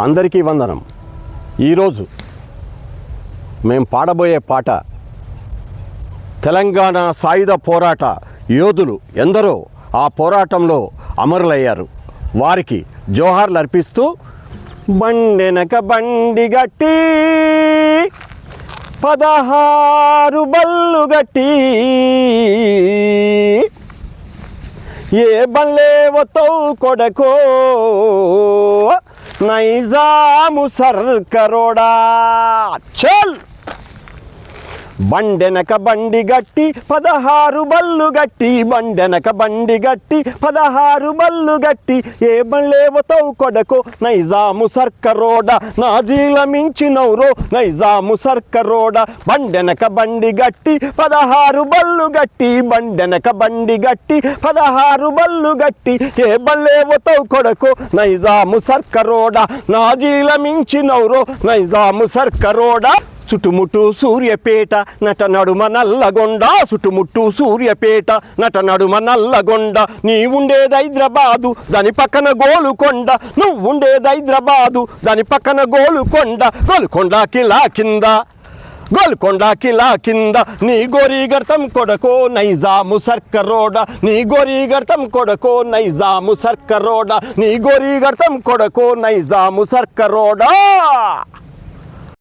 అందరికీ వందనం. ఈరోజు మేము పాడబోయే పాట తెలంగాణ సాయుధ పోరాట యోధులు ఎందరో ఆ పోరాటంలో అమరులయ్యారు. వారికి జోహార్లు అర్పిస్తూ బండెనక బండి గట్టి పదహారు బల్లు గట్టి ఏ బల్లేవతో కొడకో నైజాము సర్కరోడా చల్ బండెనక బండి గట్టి పదహారు బళ్ళు గట్టి బండెనక బండి గట్టి పదహారు బళ్ళు గట్టి. ఏ బళ్ళేవతో కొడకో నైజాము సర్కరోడ. నాజీల మించినవురో నైజాము సర్కరోడ. బండెనక బండి గట్టి పదహారు బళ్ళు గట్టి బండెనక బండి గట్టి పదహారు బళ్ళు గట్టి. ఏ బళ్ళేవతో కొడకో నైజాము సర్కరోడ. నాజీల మించినవురో నైజాము సర్కరోడ. చుట్టుముట్టు సూర్యపేట నట నడుమ నల్లగొండ చుట్టుముట్టు సూర్యపేట నట నడుమ నల్లగొండ. నీ ఉండేది హైదరాబాదు దాని పక్కన గోలుకొండ. నువ్వు ఉండేది హైదరాబాదు దాని పక్కన గోలుకొండ. గోలుకొండ కిలా కింద గోల్కొండ కిలా కింద. నీ గోరీగర్తం కొడకో నైజాము సర్కరోడ. నీ గోరీగర్తం కొడకో నైజాము సర్కరోడ. నీ గోరీగర్తం కొడకో నైజాము సర్కరోడా.